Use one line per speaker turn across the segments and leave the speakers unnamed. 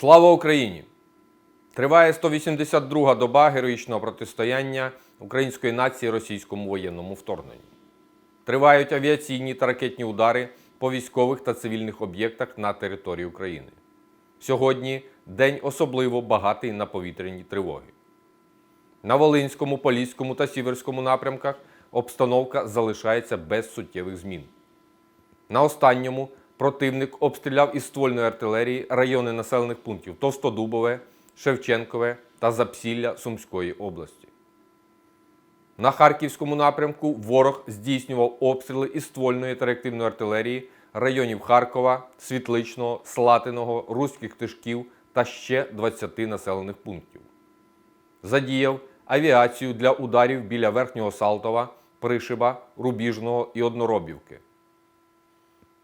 Слава Україні! Триває 182-га доба героїчного протистояння української нації російському воєнному вторгненню. Тривають авіаційні та ракетні удари по військових та цивільних об'єктах на території України. Сьогодні день особливо багатий на повітряні тривоги. На Волинському, Поліському та Сіверському напрямках обстановка залишається без суттєвих змін. На останньому противник обстріляв із ствольної артилерії райони населених пунктів Товстодубове, Шевченкове та Запсілля Сумської області. На Харківському напрямку ворог здійснював обстріли із ствольної та реактивної артилерії районів Харкова, Світличного, Слатиного, Руських Тишків та ще 20 населених пунктів. Задіяв авіацію для ударів біля Верхнього Салтова, Пришиба, Рубіжного і Одноробівки.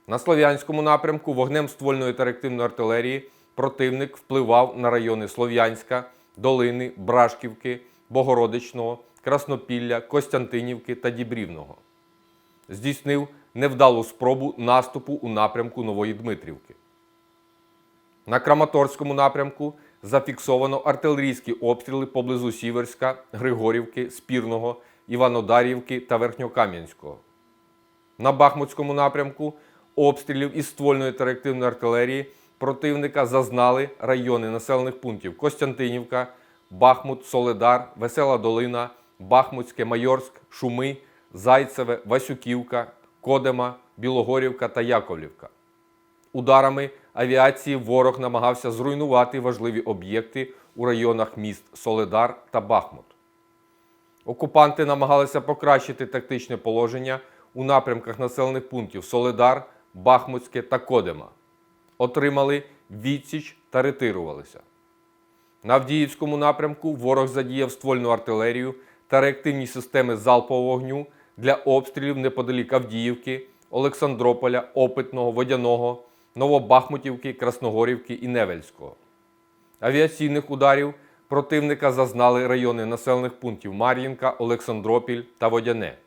На Слов'янському напрямку вогнем ствольної та артилерії противник впливав на райони Слов'янська, Долини, Брашківки, Богородичного, Краснопілля, Костянтинівки та Дібрівного. Здійснив невдалу спробу наступу у напрямку Нової Дмитрівки. На Краматорському напрямку зафіксовано артилерійські обстріли поблизу Сіверська, Григорівки, Спірного, Іванодарівки та Верхньокам'янського. На Бахмутському напрямку обстрілів із ствольної та артилерії противника зазнали райони населених пунктів Костянтинівка, Бахмут, Соледар, Весела Долина, Бахмутське, Майорськ, Шуми, Зайцеве, Васюківка, Кодема, Білогорівка та Яковлівка. Ударами авіації ворог намагався зруйнувати важливі об'єкти у районах міст Соледар та Бахмут. Окупанти намагалися покращити тактичне положення у напрямках населених пунктів Соледар, Бахмутське та Кодема. Отримали відсіч та ретирувалися. На Авдіївському напрямку ворог задіяв ствольну артилерію та реактивні системи залпового вогню для обстрілів неподалік Авдіївки, Олександрополя, Опитного, Водяного, Новобахмутівки, Красногорівки і Невельського. Авіаційних ударів противника зазнали райони населених пунктів Мар'їнка, Олександропіль та Водяне.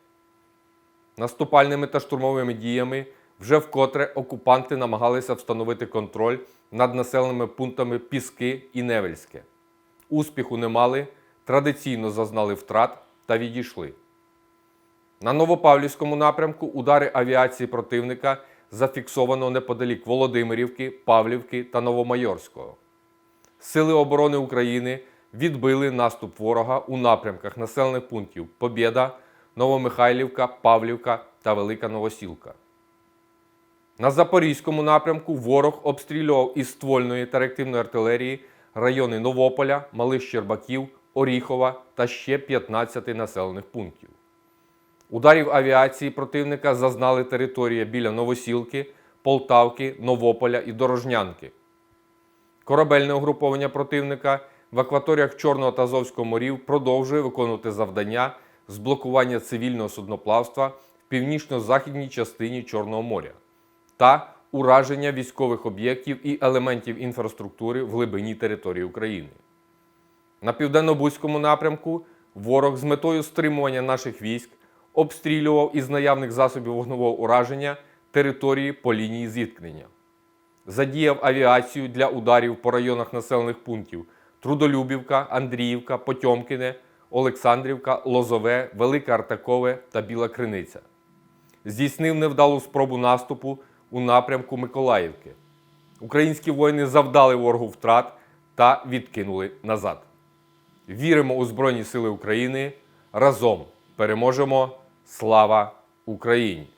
Наступальними та штурмовими діями вже вкотре окупанти намагалися встановити контроль над населеними пунктами Піски і Невельське. Успіху не мали, традиційно зазнали втрат та відійшли. На Новопавлівському напрямку удари авіації противника зафіксовано неподалік Володимирівки, Павлівки та Новомайорського. Сили оборони України відбили наступ ворога у напрямках населених пунктів Побєда, Новомихайлівка, Павлівка та Велика Новосілка. На Запорізькому напрямку ворог обстрілював із ствольної та реактивної артилерії райони Новополя, Малих Щербаків, Оріхова та ще 15 населених пунктів. Ударів авіації противника зазнали територія біля Новосілки, Полтавки, Новополя і Дорожнянки. Корабельне угруповання противника в акваторіях Чорного та Азовського морів продовжує виконувати завдання з блокування цивільного судноплавства в північно-західній частині Чорного моря та ураження військових об'єктів і елементів інфраструктури в глибині території України. На південно-бузькому напрямку ворог з метою стримування наших військ обстрілював із наявних засобів вогневого ураження території по лінії зіткнення. Задіяв авіацію для ударів по районах населених пунктів Трудолюбівка, Андріївка, Потьомкіне, Олександрівка, Лозове, Велике Артакове та Біла Криниця. Здійснив невдалу спробу наступу у напрямку Миколаївки. Українські воїни завдали ворогу втрат та відкинули назад. Віримо у Збройні Сили України. Разом переможемо! Слава Україні!